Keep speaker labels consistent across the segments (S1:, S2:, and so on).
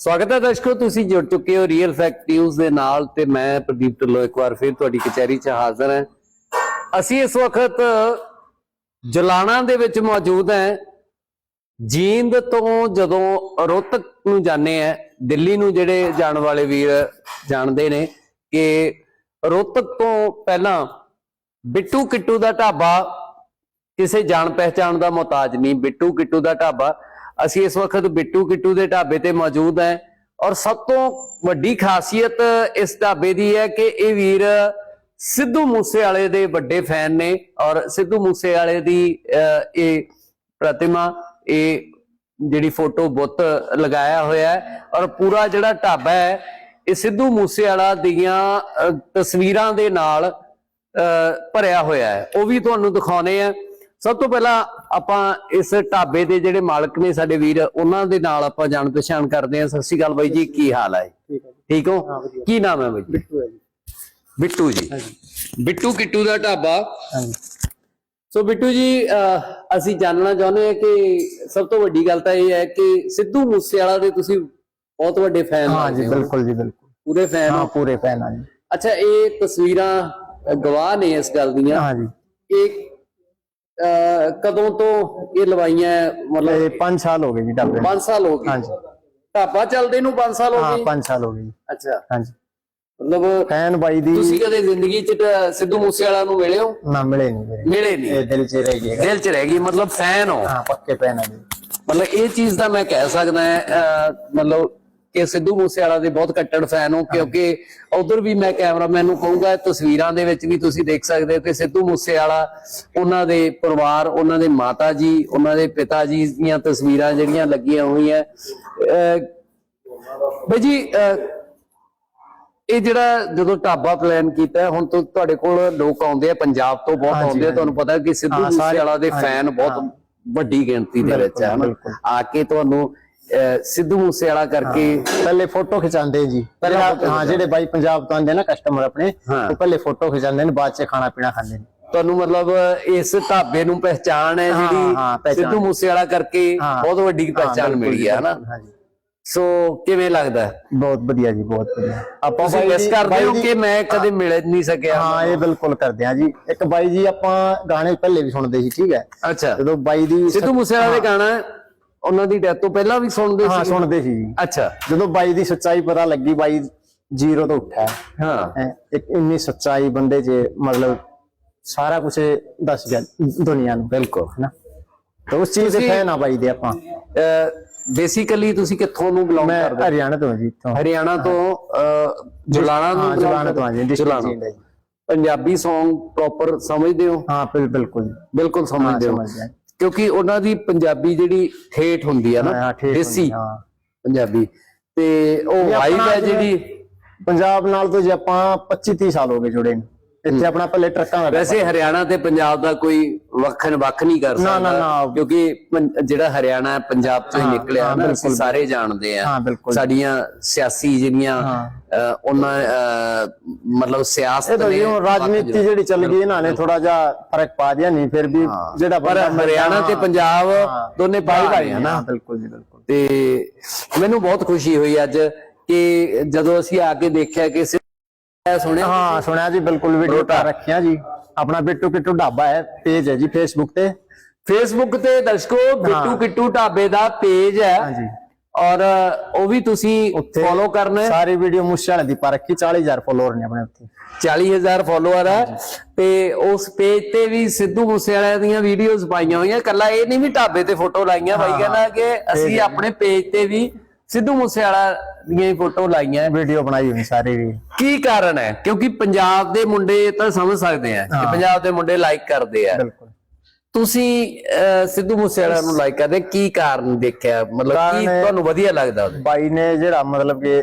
S1: ਸਵਾਗਤ ਹੈ ਦਰਸ਼ਕੋ, ਤੁਸੀਂ ਜੁੜ ਚੁੱਕੇ ਹੋ ਰੀਅਲ ਫੈਕਟ ਨਿਊਜ਼ ਦੇ ਨਾਲ ਤੇ ਮੈਂ ਪ੍ਰਦੀਪ ਢਿੱਲੋਂ ਇੱਕ ਵਾਰ ਫਿਰ ਤੁਹਾਡੀ ਕਚਹਿਰੀ 'ਚ ਹਾਜ਼ਰ ਹਾਂ। ਅਸੀਂ ਇਸ ਵਕਤ ਜਲਾਣਾ ਦੇ ਵਿੱਚ ਮੌਜੂਦ ਹਾਂ। ਜੀਂਦ ਤੋਂ ਜਦੋਂ ਰੋਹਤਕ ਨੂੰ ਜਾਂਦੇ ਆ ਦਿੱਲੀ ਨੂੰ ਜਿਹੜੇ ਜਾਣ ਵਾਲੇ ਵੀਰ ਜਾਣਦੇ ਨੇ ਕਿ ਰੋਹਤਕ ਤੋਂ ਪਹਿਲਾਂ ਬਿੱਟੂ ਕਿੱਟੂ ਦਾ ਢਾਬਾ ਕਿਸੇ ਜਾਣ ਪਹਿਚਾਣ ਦਾ ਮੁਹਤਾਜ ਨਹੀਂ, ਬਿੱਟੂ ਕਿੱਟੂ ਦਾ ਢਾਬਾ ਅਸੀਂ ਇਸ ਵਕਤ ਬਿੱਟੂ ਕਿੱਟੂ ਦੇ ਢਾਬੇ ਤੇ ਮੌਜੂਦ ਹਾਂ ਔਰ ਸਭ ਤੋਂ ਵੱਡੀ ਖਾਸੀਅਤ ਇਸ ਢਾਬੇ ਦੀ ਹੈ ਕਿ ਇਹ ਵੀਰ ਸਿੱਧੂ ਮੂਸੇਵਾਲੇ ਦੇ ਵੱਡੇ ਫੈਨ ਨੇ ਔਰ ਸਿੱਧੂ ਮੂਸੇਵਾਲੇ ਦੀ ਅਹ, ਇਹ ਪ੍ਰਤਿਮਾ ਇਹ ਜਿਹੜੀ ਫੋਟੋ ਬੁੱਤ ਲਗਾਇਆ ਹੋਇਆ ਹੈ ਔਰ ਪੂਰਾ ਜਿਹੜਾ ਢਾਬਾ ਹੈ ਇਹ ਸਿੱਧੂ ਮੂਸੇਵਾਲਾ ਦੀਆਂ ਤਸਵੀਰਾਂ ਦੇ ਨਾਲ ਅਹ, ਭਰਿਆ ਹੋਇਆ ਹੈ। ਉਹ ਵੀ ਤੁਹਾਨੂੰ ਦਿਖਾਉਣੇ ਆ। ਸਭ ਤੋਂ ਪਹਿਲਾਂ ਆਪਾਂ ਇਸ ਢਾਬੇ ਦੇ ਜਿਹੜੇ ਮਾਲਕ ਨੇ ਸਾਡੇ ਵੀਰ ਉਹਨਾਂ ਦੇ ਨਾਲ ਆਪਾਂ ਜਾਣ ਪਛਾਣ ਕਰਦੇ ਹਾਂ। ਸਤਿ ਸ਼੍ਰੀ ਅਕਾਲ ਬਾਈ ਜੀ ਕੀ ਹਾਲ ਹੈ?
S2: ਠੀਕ ਹੈ।
S1: ਕੀ ਨਾਮ ਹੈ ਬਾਈ ਜੀ?
S2: ਬਿੱਟੂ ਹੈ ਜੀ।
S1: ਬਿੱਟੂ ਜੀ। ਬਿੱਟੂ ਕਿੱਟੂ ਦਾ ਢਾਬਾ। ਸੋ ਬਿੱਟੂ ਜੀ ਅਸੀਂ ਜਾਣਨਾ ਚਾਹੁੰਦੇ ਹਾਂ ਕਿ ਸਭ ਤੋਂ ਵੱਡੀ ਗੱਲ ਤਾਂ ਇਹ ਹੈ ਕਿ ਸਿੱਧੂ ਮੂਸੇਵਾਲਾ ਦੇ ਤੁਸੀਂ ਬਹੁਤ ਵੱਡੇ ਫੈਨ
S2: ਹਾਂ। ਜੀ ਬਿਲਕੁਲ ਜੀ ਬਿਲਕੁਲ।
S1: ਪੂਰੇ ਫੈਨ
S2: ਹਾਂ? ਪੂਰੇ ਫੈਨ ਹਾਂ ਜੀ।
S1: ਅੱਛਾ ਇਹ ਤਸਵੀਰਾਂ ਗਵਾਹ ਨੇ ਇਸ ਗੱਲ ਦੀਆਂ।
S2: ਹਾਂ ਜੀ।
S1: ਇਹ ਕਦੋਂ ਤੋਂ ਇਹ ਲਵਾਈਆਂ ਹੈ? ਮਤਲਬ
S2: ਇਹ 5 ਸਾਲ ਹੋ ਗਏ ਜੀ ਢਾਬੇ ਨੂੰ।
S1: 5 ਸਾਲ ਹੋ ਗਏ।
S2: ਹਾਂ ਜੀ
S1: ਢਾਬਾ ਚੱਲਦੇ ਨੂੰ 5 ਸਾਲ ਹੋ
S2: ਹਾਂ
S1: ਗਏ?
S2: 5 ਸਾਲ ਹੋ ਗਏ ਜੀ।
S1: ਅੱਛਾ।
S2: ਹਾਂ ਜੀ
S1: ਮਤਲਬ
S2: ਫੈਨ ਬਾਈ ਦੀ
S1: ਤੁਸੀਂ ਕਦੇ ਜ਼ਿੰਦਗੀ 'ਚ ਸਿੱਧੂ ਮੂਸੇਵਾਲਾ ਨੂੰ ਮਿਲੇ ਹੋ?
S2: ਨਾ ਮਿਲੇ ਨਹੀਂ
S1: ਮਿਲੇ ਨਹੀਂ।
S2: ਇਹ ਦਿਲ 'ਚ ਰਹਿ ਗਿਆ
S1: ਦਿਲ 'ਚ ਰਹਿ ਗਈ ਮਤਲਬ ਫੈਨ ਹੋ।
S2: ਹਾਂ ਪੱਕੇ ਫੈਨ ਹਾਂ ਜੀ।
S1: ਮਤਲਬ ਇਹ ਚੀਜ਼ ਤਾਂ ਮੈਂ ਕਹਿ ਸਕਦਾ ਹਾਂ ਮਤਲਬ ਕਿ ਸਿੱਧੂ ਮੂਸੇਵਾਲਾ ਦੇ ਬਹੁਤ ਕੱਟੜ ਫੈਨ ਹੋ ਕਿਉਂਕਿ ਉਧਰ ਵੀ ਮੈਂ ਕੈਮਰਾਮੈਨ ਨੂੰ ਕਹੂੰਗਾ ਤਸਵੀਰਾਂ ਦੇ ਵਿੱਚ ਵੀ ਤੁਸੀਂ ਦੇਖ ਸਕਦੇ ਹੋ ਕਿ ਸਿੱਧੂ ਮੂਸੇਵਾਲਾ ਉਹਨਾਂ ਦੇ ਪਰਿਵਾਰ ਉਹਨਾਂ ਦੇ ਮਾਤਾ ਜੀ ਉਹਨਾਂ ਦੇ ਪਿਤਾ ਜੀ ਦੀਆਂ ਤਸਵੀਰਾਂ ਜਿਹੜੀਆਂ ਲੱਗੀਆਂ ਹੋਈਆਂ ਬਈ ਜੀ ਇਹ ਜਿਹੜਾ ਜਦੋਂ ਢਾਬਾ ਪਲਾਨ ਕੀਤਾ ਹੁਣ ਤੋਂ ਤੁਹਾਡੇ ਕੋਲ ਲੋਕ ਆਉਂਦੇ ਆ ਪੰਜਾਬ ਤੋਂ ਬਹੁਤ ਆਉਂਦੇ ਆ ਤੁਹਾਨੂੰ ਪਤਾ ਕਿ ਸਿੱਧੂ ਮੂਸੇਵਾਲਾ ਦੇ ਫੈਨ ਬਹੁਤ। ਵੱਡੀ ਗਿਣਤੀ ਦੇ ਵਿੱਚ
S2: ਬਿਲਕੁਲ।
S1: ਆ ਕੇ ਤੁਹਾਨੂੰ ਸਿੱਧੂ ਮੂਸੇਵਾਲਾ ਕਰਕੇ
S2: ਪਹਿਲੇ ਫੋਟੋ ਖਿਚਾਉਂਦੇ ਜੀ।
S1: ਪਹਿਲਾਂ
S2: ਹਾਂ ਜਿਹੜੇ ਬਾਈ ਪੰਜਾਬ ਤੋਂ ਆਉਂਦੇ ਨਾ ਕਸਟਮਰ ਆਪਣੇ
S1: ਹਾਂ।
S2: ਉਹ ਪਹਿਲੇ ਫੋਟੋ ਖਿਚਾਉਂਦੇ ਨੇ ਬਾਅਦ 'ਚ ਖਾਣਾ ਪੀਣਾ ਖਾਂਦੇ ਨੇ।
S1: ਤੁਹਾਨੂੰ ਮਤਲਬ ਇਸ ਢਾਬੇ ਨੂੰ ਪਹਿਚਾਣ ਹੈ
S2: ਹਾਂ,
S1: ਜਿਹੜੀ
S2: ਹਾਂ।
S1: ਸਿੱਧੂ ਮੂਸੇਵਾਲਾ ਕਰਕੇ
S2: ਹਾਂ।
S1: ਬਹੁਤ ਵੱਡੀ
S2: ਹਾਂ,
S1: ਪਹਿਚਾਣ ਮਿਲੀ ਹੈ ਹਨਾ?
S2: ਹਾਂ
S1: ਸੋ ਕਿਵੇਂ ਲੱਗਦਾ? ਹੈ?
S2: ਬਹੁਤ ਵਧੀਆ ਜੀ ਬਹੁਤ ਵਧੀਆ। ਆਪਾਂ ਦੀ-
S1: ਕਰਦੇ ਹੋ ਕਿ ਮੈਂ ਕਦੇ ਮਿਲ ਨਹੀਂ ਸਕਿਆ।
S2: ਹਾਂ ਇਹ ਬਿਲਕੁਲ ਕਰਦੇ ਆ ਜੀ। ਇੱਕ ਬਾਈ ਜੀ ਆਪਾਂ ਗਾਣੇ ਪਹਿਲੇ ਵੀ ਸੁਣਦੇ ਸੀ ਠੀਕ ਹੈ?
S1: ਅੱਛਾ।
S2: ਜਦੋਂ ਬਾਈ ਦੀ
S1: ਸਿੱਧੂ ਮੂਸੇਵਾਲਾ ਦੇ ਗਾਣਾ ਉਹਨਾਂ ਦੀ ਡੈਥ ਤੋਂ ਪਹਿਲਾਂ ਵੀ ਸੁਣਦੇ
S2: ਹਾਂ
S1: ਸੀ
S2: ਸੁਣਦੇ ਸੀ। ਜੀ
S1: ਅੱਛਾ।
S2: ਜਦੋਂ ਬਾਈ ਦੀ ਸੱਚਾਈ ਪਤਾ ਲੱਗੀ ਬਾਈ ਜ਼ੀਰੋ ਤੋਂ ਉੱਠਿਆ।
S1: ਹਾਂ।
S2: ਹੈਂ, ਇੱਕ ਇੰਨੀ ਸੱਚਾਈ ਬੰਦੇ 'ਚ ਮਤਲਬ ਸਾਰਾ ਕੁਝ ਦੱਸ ਗਿਆ ਦੁਨੀਆ ਨੂੰ।
S1: ਬਿਲਕੁਲ।
S2: ਹੈਨਾ? ਤਾਂ ਉਸ ਚੀਜ਼ ਦੇ ਫੈਨ ਆ ਬਾਈ ਦੇ ਆਪਾਂ।
S1: ਬੇਸਿਕਲੀ ਤੁਸੀਂ ਕਿੱਥੋਂ ਨੂੰ ਬਿਲੋਂਗ ਕਰਦੇ? ਹੋ?
S2: ਹਰਿਆਣਾ ਤੋਂ ਹਾਂ ਜੀ
S1: ਹਰਿਆਣਾ ਤੋਂ ਜੁਲਾਣਾ ਨੂੰ
S2: ਹਾਂ
S1: belong
S2: ਜਵਾਨਾ ਤੋਂ ਹਾਂ ਜੀ district
S1: Julana. Punjabi Song proper ਸਮਝਦੇ ਹੋ?
S2: ਹਾਂ ਬਿਲ- ਬਿਲਕੁਲ।
S1: ਬਿਲਕੁਲ ਸਮਝਦੇ ਹੋ। ਕਿਉਂਕਿ ਉਹਨਾਂ ਦੀ ਪੰਜਾਬੀ ਜਿਹੜੀ ਠੇਠ ਹੁੰਦੀ ਆ ਨਾ ਦੇਸੀ ਪੰਜਾਬੀ। ਤੇ ਉਹ ਵਾਈਬ ਹੈ ਜਿਹੜੀ
S2: ਪੰਜਾਬ ਨਾਲ ਤੋਂ ਜੇ ਆਪਾਂ 25 30 ਸਾਲ ਹੋ ਗਏ ਜੁੜੇ ਨੂੰ। ਇੱਥੇ ਆਪਣਾ ਪਹਿਲੇ ਟਰੱਕਾਂ ਦਾ
S1: ਵੈਸੇ ਹਰਿਆਣਾ ਤੇ ਪੰਜਾਬ ਦਾ ਕੋਈ ਵੱਖਣ ਵੱਖ ਨਹੀਂ ਕਰ ਸਕਦਾ। ਕਿਉਂਕਿ ਜਿਹੜਾ ਹਰਿਆਣਾ ਪੰਜਾਬ ਤੋਂ ਹੀ ਨਿਕਲਿਆ ਨਾ। ਅਸੀਂ ਸਾਰੇ ਜਾਣਦੇ ਆ। ਸਾਡੀਆਂ ਸਿਆਸੀ ਜਿਹੜੀਆਂ ਉਹਨਾਂ ਮਤਲਬ ਸਿਆਸਤ ਨੇ
S2: ਰਾਜਨੀਤੀ ਜਿਹੜੀ ਚੱਲ ਗਈ ਇਹਨਾਂ ਨੇ ਥੋੜਾ ਜਿਹਾ ਫ਼ਰਕ ਪਾ ਦਿਆ ਨਹੀਂ ਫਿਰ ਵੀ ਜਿਹੜਾ
S1: ਪਰ ਹਰਿਆਣਾ ਤੇ ਪੰਜਾਬ। ਦੋਨੇ ਭਾਈ ਭਾਈ ਹਨ
S2: ਹਾਂ ਬਿਲਕੁਲ ਜੀ ਬਿਲਕੁਲ।
S1: ਤੇ ਮੈਨੂੰ ਬਹੁਤ ਖੁਸ਼ੀ ਹੋਈ ਅੱਜ ਕਿ ਜਦੋਂ ਅਸੀਂ ਆ ਕੇ ਦੇਖਿਆ ਕਿ ਸੁਣਿਆ?
S2: ਹਾਂ ਸੁਣਿਆ ਜੀ ਬਿਲਕੁਲ ਵੀਡੀਓ ਪਾ ਰੱਖਿਆ ਜੀ। ਆਪਣਾ ਬਿੱਟੂ ਕਿੱਟੂ ਢਾਬਾ ਹੈ ਪੇਜ ਹੈ ਜੀ ਫੇਸਬੁੱਕ ਤੇ।
S1: ਫੇਸਬੁੱਕ ਤੇ ਦਰਸ਼ਕੋ ਬਿੱਟੂ ਕਿੱਟੂ ਢਾਬੇ ਦਾ ਪੇਜ ਹੈ।
S2: ਹਾਂਜੀ।
S1: ਔਰ ਉਹ ਵੀ ਤੁਸੀਂ ਫੋਲੋ ਕਰਨਾ ਹੈ।
S2: ਸਾਰੀ ਵੀਡੀਓ ਮੁਸ਼ਾ ਵਾਲੇ ਦੀ ਪਾ ਰੱਖੀ 40000 ਫੋਲੋਅਰ ਨੇ ਆਪਣੇ ਉੱਤੇ।
S1: 40000 ਫੋਲੋਅਰ ਹੈ। ਤੇ ਉਸ ਪੇਜ ਤੇ ਵੀ ਸਿੱਧੂ ਮੂਸੇਵਾਲੇ ਦੀਆਂ ਵੀਡੀਓਜ਼ ਪਾਈਆਂ ਹੋਈਆਂ। ਕੱਲਾ ਇਹ ਨਹੀਂ ਵੀ ਢਾਬੇ ਤੇ ਫੋਟੋ ਲਾਈਆਂ। ਬਾਈ ਕਹਿੰਦਾ ਕਿ ਅਸੀਂ ਆਪਣੇ ਪੇਜ ਤੇ ਵੀ ਸਿੱਧੂ ਮੂਸੇਵਾਲਾ ਦੀਆਂ ਫੋਟੋ ਲਾਈਆਂ।
S2: ਵੀਡੀਓ ਬਣਾਈ ਹੋਈ ਸਾਰੀ। ਵੀ
S1: ਕੀ ਕਾਰਨ ਹੈ? ਕਿਉਂਕਿ ਪੰਜਾਬ ਦੇ ਮੁੰਡੇ ਤਾਂ ਸਮਝ ਸਕਦੇ ਆ ਕਿ ਪੰਜਾਬ ਦੇ ਮੁੰਡੇ ਲਾਈਕ ਕਰਦੇ ਆ।
S2: ਬਿਲਕੁਲ।
S1: ਤੁਸੀਂ ਸਿੱਧੂ ਮੂਸੇਵਾਲਾ ਨੂੰ ਲਾਈਕ ਕਰਦੇ ਕੀ ਕਾਰਨ ਦੇਖਿਆ? ਮਤਲਬ ਕੀ ਤੁਹਾਨੂੰ ਵਧੀਆ ਲੱਗਦਾ ਉਹਦੇ?
S2: ਬਾਈ ਨੇ ਜਿਹੜਾ ਮਤਲਬ ਕਿ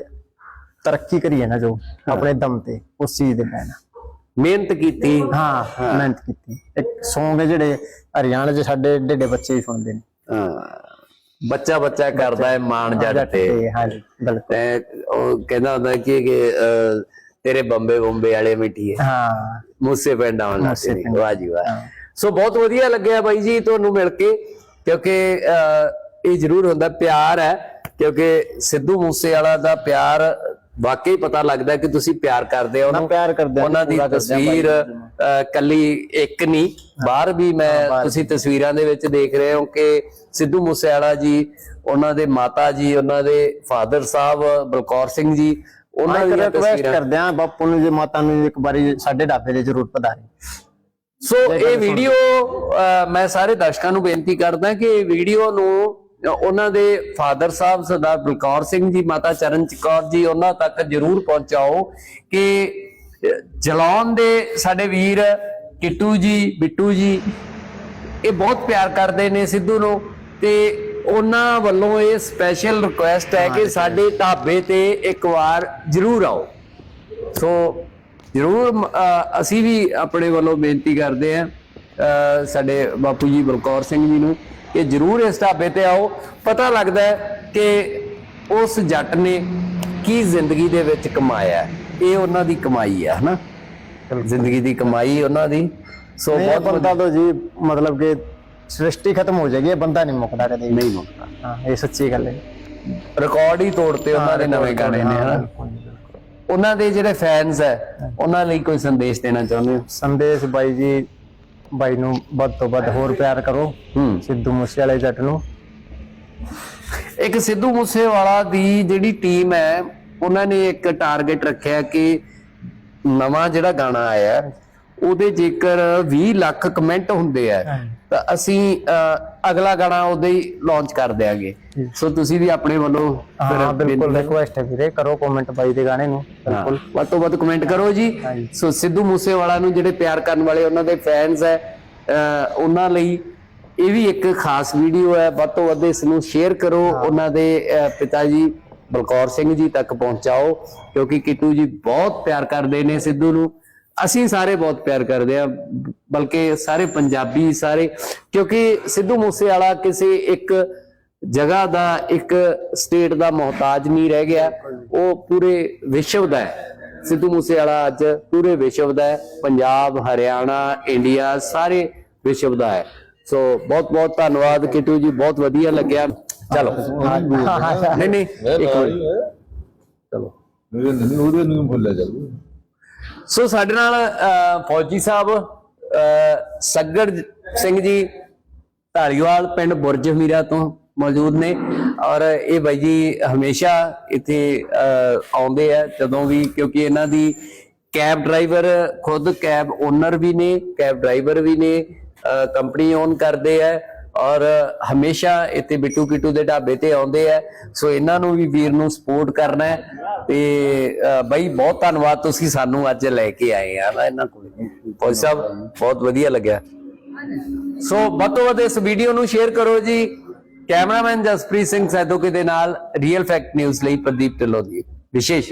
S2: ਤਰੱਕੀ ਕਰੀ ਹੈ ਨਾ ਜੋ ਆਪਣੇ ਦਮ ਤੇ ਉਸ ਚੀਜ਼ ਦੇ ਪੈਣਾ
S1: ਮਿਹਨਤ ਕੀਤੀ।
S2: ਹਾਂ ਮਿਹਨਤ ਕੀਤੀ। ਇੱਕ Song ਜਿਹੜੇ ਹਰਿਆਣਾ 'ਚ ਸਾਡੇ ਏਡੇ ਬੱਚੇ ਹੀ ਸੁਣਦੇ ਨੇ।
S1: ਹਾਂ, ਬੱਚਾ ਬੱਚਾ ਕਰਦਾ ਹੈ ਮਾਣ ਜੱਟ ਤੇ।
S2: ਹਾਂਜੀ ਬਿਲਕੁਲ।
S1: ਤੇ ਉਹ ਕਹਿੰਦਾ ਹੁੰਦਾ ਕਿ ਕਿ ਤੇਰੇ ਬੰਬੇ ਬੰਬੇ ਵਾਲੇ ਮਿੱਠੀਏ
S2: ਹਾਂ।
S1: ਮੂਸੇ ਪਿੰਡ ਆਉਣ ਲੱਗ
S2: ਮੂਸੇ।
S1: ਵਾਹ ਜੀ ਵਾਹ। ਸੋ ਬਹੁਤ ਵਧੀਆ ਲੱਗਿਆ ਬਾਈ ਜੀ ਤੁਹਾਨੂੰ ਮਿਲ ਕੇ ਕਿਉਂਕਿ ਇਹ ਜ਼ਰੂਰ ਹੁੰਦਾ ਪਿਆਰ ਹੈ ਕਿਉਂਕਿ ਸਿੱਧੂ ਮੂਸੇਵਾਲਾ ਦਾ ਪਿਆਰ ਵਾਕਈ ਪਤਾ ਲੱਗਦਾ ਕਿ ਤੁਸੀਂ ਪਿਆਰ ਕਰਦੇ ਹੋ ਉਹਨੂੰ।
S2: ਪਿਆਰ ਕਰਦੇ ਹਾਂ,
S1: ਉਹਨਾਂ ਦੀ ਤਸਵੀਰ ਕੱਲੀ ਇੱਕ ਨਹੀਂ ਬਾਹਰ ਵੀ ਮੈਂ ਤੁਸੀਂ ਤਸਵੀਰਾਂ ਦੇ ਵਿੱਚ ਦੇਖ ਰਹੇ ਹੋ ਕਿ ਸਿੱਧੂ ਮੂਸੇਵਾਲਾ ਜੀ ਉਹਨਾਂ ਦੇ ਮਾਤਾ ਜੀ ਉਹਨਾਂ ਦੇ ਫਾਦਰ ਸਾਹਿਬ ਬਲਕੌਰ ਸਿੰਘ ਜੀ ਉਹਨਾਂ ਦੀਆਂ
S2: ਰਿਕਵੈਸਟ
S1: ਤਸਵੀਰਾਂ।
S2: ਕਰਦੇ ਆ ਬਾਪੂ ਨੂੰ ਜੇ ਮਾਤਾ ਨੂੰ ਇੱਕ ਵਾਰੀ ਸਾਡੇ ਢਾਬੇ ਦੇ ਜ਼ਰੂਰ ਪਧਾਰੇ।
S1: ਸੋ ਇਹ ਵੀਡੀਓ ਮੈਂ ਸਾਰੇ ਦਰਸ਼ਕਾਂ ਨੂੰ ਬੇਨਤੀ ਕਰਦਾ ਕਿ ਇਹ ਵੀਡੀਓ ਨੂੰ ਉਹਨਾਂ ਦੇ ਫਾਦਰ ਸਾਹਿਬ ਸਰਦਾਰ ਬਲਕੌਰ ਸਿੰਘ ਜੀ ਮਾਤਾ ਚਰਨਜੀਤ ਕੌਰ ਜੀ ਉਹਨਾਂ ਤੱਕ ਜਰੂਰ ਪਹੁੰਚਾਓ ਕਿ ਜਲੌਨ ਦੇ ਸਾਡੇ ਵੀਰ ਕਿੱਟੂ ਜੀ ਬਿੱਟੂ ਜੀ ਇਹ ਬਹੁਤ ਪਿਆਰ ਕਰਦੇ ਨੇ ਸਿੱਧੂ ਨੂੰ ਤੇ ਉਹਨਾਂ ਵੱਲੋਂ ਇਹ ਸਪੈਸ਼ਲ ਰਿਕੁਐਸਟ ਹੈ ਕਿ ਸਾਡੇ ਢਾਬੇ ਤੇ ਇੱਕ ਵਾਰ ਜਰੂਰ ਆਓ। ਸੋ ਜਰੂਰ ਅਸੀਂ ਵੀ ਆਪਣੇ ਵੱਲੋਂ ਬੇਨਤੀ ਕਰਦੇ ਅਹ, ਸਾਡੇ ਬਾਪੂ ਜੀ ਬਲਕੌਰ ਸਿੰਘ ਜੀ ਨੂੰ ਕਿ ਜਰੂਰ ਇਸ ਢਾਬੇ ਤੇ ਆਓ। ਪਤਾ ਲੱਗਦਾ ਕਿ ਉਸ ਜੱਟ ਨੇ ਕੀ ਜ਼ਿੰਦਗੀ ਦੇ ਵਿੱਚ ਕਮਾਇਆ। ਇਹ ਉਹਨਾਂ ਦੀ ਕਮਾਈ ਹੈ ਹਨਾ? ਜ਼ਿੰਦਗੀ ਦੀ ਕਮਾਈ ਉਹਨਾਂ ਦੀ। ਸੋ ਬਹੁਤ
S2: ਬੰਦਾ ਤਾਂ ਜੀ ਮਤਲਬ ਕਿ ਸ੍ਰਿਸ਼ਟੀ ਖਤਮ ਹੋ ਜਾਏਗੀ ਬੰਦਾ ਨਹੀਂ ਮੁੱਕਦਾ ਕਦੇ।
S1: ਨਹੀਂ ਮੁੱਕਦਾ।
S2: ਹਾਂ ਇਹ ਸੱਚੀ ਗੱਲ ਹੈ।
S1: ਰਿਕਾਰਡ ਹੀ ਤੋੜਤੇ ਉਹਨਾਂ ਦੇ ਨਵੇਂ ਗਾਣੇ ਨੇ ਹਨਾ? ਉਹਨਾਂ ਦੇ ਜਿਹੜੇ ਫੈਨਸ ਹੈ। ਉਹਨਾਂ ਲਈ ਕੋਈ ਸੰਦੇਸ਼ ਦੇਣਾ ਚਾਹੁੰਦੇ ਹੋ?
S2: ਸੰਦੇਸ਼ ਬਾਈ ਜੀ ਬਾਈ ਨੂੰ ਵੱਧ ਤੋਂ ਵੱਧ ਹੋਰ ਪਿਆਰ ਕਰੋ।
S1: ਹੂੰ।
S2: ਸਿੱਧੂ ਮੂਸੇਵਾਲੇ ਜੱਟ ਨੂੰ।
S1: ਇੱਕ ਸਿੱਧੂ ਮੂਸੇਵਾਲਾ ਦੀ ਜਿਹੜੀ ਟੀਮ ਹੈ ਉਹਨਾਂ ਨੇ ਇੱਕ ਟਾਰਗੇਟ ਰੱਖਿਆ ਕਿ ਨਵਾਂ ਜਿਹੜਾ ਗਾਣਾ ਆਇਆ ਉਹਦੇ ਜੇਕਰ 20 ਲੱਖ ਕਮੈਂਟ ਹੁੰਦੇ ਆ ਤਾਂ ਅਸੀਂ ਅਹ, ਅਗਲਾ ਗਾਣਾ ਉਹਦੇ ਹੀ ਲਾਂਚ ਕਰ ਦਿਆਂਗੇ। ਸੋ ਤੁਸੀਂ ਵੀ ਆਪਣੇ ਵੱਲੋਂ
S2: ਹਾਂ ਬਿਲਕੁਲ ਰਿਕੁਐਸਟ ਹੈ ਵੀਰੇ ਕਰੋ ਕਮੈਂਟ ਬਾਈ ਦੇ ਗਾਣੇ ਨੂੰ
S1: ਬਿਲਕੁਲ। ਵੱਧ ਤੋਂ ਵੱਧ ਕਮੈਂਟ ਕਰੋ ਜੀ। ਸੋ ਸਿੱਧੂ ਮੂਸੇਵਾਲਾ ਨੂੰ ਜਿਹੜੇ ਪਿਆਰ ਕਰਨ ਵਾਲੇ ਉਹਨਾਂ ਦੇ ਫੈਨਸ ਹੈ ਉਹਨਾਂ ਲਈ ਇਹ ਵੀ ਇੱਕ ਖਾਸ ਵੀਡੀਓ ਹੈ। ਵੱਧ ਤੋਂ ਵੱਧ ਇਸ ਨੂੰ ਸ਼ੇਅਰ ਕਰੋ। ਉਹਨਾਂ ਦੇ ਪਿਤਾ ਜੀ ਬਲਕੌਰ ਸਿੰਘ ਜੀ ਤੱਕ ਪਹੁੰਚਾਓ ਕਿਉਂਕਿ ਕਿਟੂ ਜੀ ਬਹੁਤ ਪਿਆਰ ਕਰਦੇ ਨੇ ਸਿੱਧੂ ਨੂੰ। ਅਸੀਂ ਸਾਰੇ ਬਹੁਤ ਪਿਆਰ ਕਰਦੇ ਆ ਬਲਕਿ ਸਾਰੇ ਪੰਜਾਬੀ ਸਾਰੇ ਕਿਉਂਕਿ ਸਿੱਧੂ ਮੂਸੇਵਾਲਾ ਕਿਸੇ ਇੱਕ ਜਗ੍ਹਾ ਦਾ ਇੱਕ ਸਟੇਟ ਦਾ ਮੁਹਤਾਜ ਨਹੀਂ ਰਹਿ ਗਿਆ। ਉਹ ਪੂਰੇ ਵਿਸ਼ਵ ਦਾ ਹੈ। ਸਿੱਧੂ ਮੂਸੇਵਾਲਾ ਅੱਜ ਪੂਰੇ ਵਿਸ਼ਵ ਦਾ ਹੈ। ਪੰਜਾਬ ਹਰਿਆਣਾ ਇੰਡੀਆ ਸਾਰੇ ਵਿਸ਼ਵ ਦਾ ਹੈ। ਸੋ ਬਹੁਤ ਬਹੁਤ ਧੰਨਵਾਦ ਕਿਟੂ ਜੀ ਬਹੁਤ ਵਧੀਆ ਲੱਗਿਆ। ਚਲੋ। ਨਹੀਂ ਨਹੀਂ ਇੱਕ ਚਲੋ।
S3: ਮੇਰੇ ਨਹੀਂ ਉਹਦੇ ਨੂੰ ਭੁੱਲਿਆ ਜਾਊ
S1: ਸੋ ਸਾਡੇ ਨਾਲ ਫੌਜੀ ਸਾਹਿਬ ਅਹ, ਸੱਗੜ ਸਿੰਘ ਜੀ ਧਾਰੀਵਾਲ ਪਿੰਡ ਬੁਰਜ ਹਮੀਰਾ ਤੋਂ ਮੌਜੂਦ ਨੇ। ਔਰ ਇਹ ਬਾਈ ਜੀ ਹਮੇਸ਼ਾ ਇੱਥੇ ਆਉਂਦੇ ਆ ਜਦੋਂ ਵੀ ਕਿਉਂਕਿ ਇਹਨਾਂ ਦੀ ਕੈਬ ਡਰਾਈਵਰ ਖੁਦ ਕੈਬ ਓਨਰ ਵੀ ਨੇ ਕੈਬ ਡਰਾਈਵਰ ਵੀ ਨੇ ਕੰਪਨੀ ਓਨ ਕਰਦੇ ਆ। ਔਰ ਹਮੇਸ਼ਾ ਇੱਥੇ ਬਿੱਟੂ ਕਿਟੂ ਦੇ ਢਾਬੇ ਤੇ ਆਉਂਦੇ ਆ। ਸੋ ਇਹਨਾਂ ਨੂੰ ਵੀ ਵੀਰ ਨੂੰ ਸਪੋਰਟ ਕਰਨਾ ਹੈ ਤੇ ਬਾਈ, ਬਹੁਤ ਧੰਨਵਾਦ ਤੁਸੀਂ ਸਾਨੂੰ ਅੱਜ ਲੈ ਕੇ ਆਏ ਆ ਨਾ ਇਹਨਾਂ ਕੋਲ। ਫੌਜ ਸਾਹਿਬ, ਬਹੁਤ ਵਧੀਆ ਲੱਗਿਆ। ਸੋ ਵੱਧ ਤੋਂ ਵੱਧ ਇਸ ਵੀਡੀਓ ਨੂੰ ਸ਼ੇਅਰ ਕਰੋ ਜੀ। ਕੈਮਰਾਮੈਨ ਜਸਪ੍ਰੀਤ ਸਿੰਘ ਸੈਦੋਕੇ ਦੇ ਨਾਲ ਰੀਅਲ ਫੈਕਟ ਨਿਊਜ਼ ਲਈ ਪ੍ਰਦੀਪ ਢਿੱਲੋਂ ਦੀ। ਵਿਸ਼ੇਸ਼